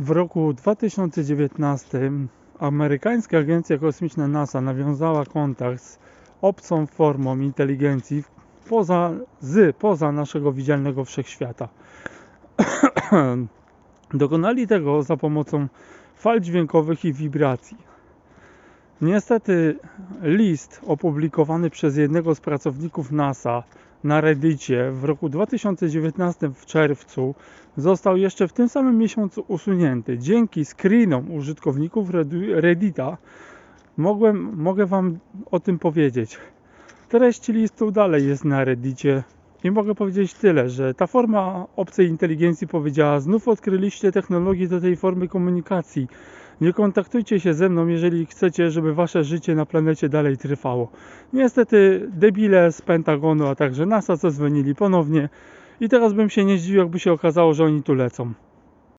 W roku 2019 amerykańska agencja kosmiczna NASA nawiązała kontakt z obcą formą inteligencji poza, z poza naszego widzialnego wszechświata. Dokonali tego za pomocą fal dźwiękowych i wibracji. Niestety list opublikowany przez jednego z pracowników NASA na Reddicie w roku 2019 w czerwcu został jeszcze w tym samym miesiącu usunięty. Dzięki screenom użytkowników Reddita mogłem, mogę Wam o tym powiedzieć. Treść listu dalej jest na Reddicie i mogę powiedzieć tyle, że ta forma obcej inteligencji powiedziała: Znów odkryliście technologię do tej formy komunikacji. Nie kontaktujcie się ze mną, jeżeli chcecie, żeby wasze życie na planecie dalej trwało. Niestety, debile z Pentagonu, a także NASA zadzwonili ponownie i teraz bym się nie zdziwił, jakby się okazało, że oni tu lecą.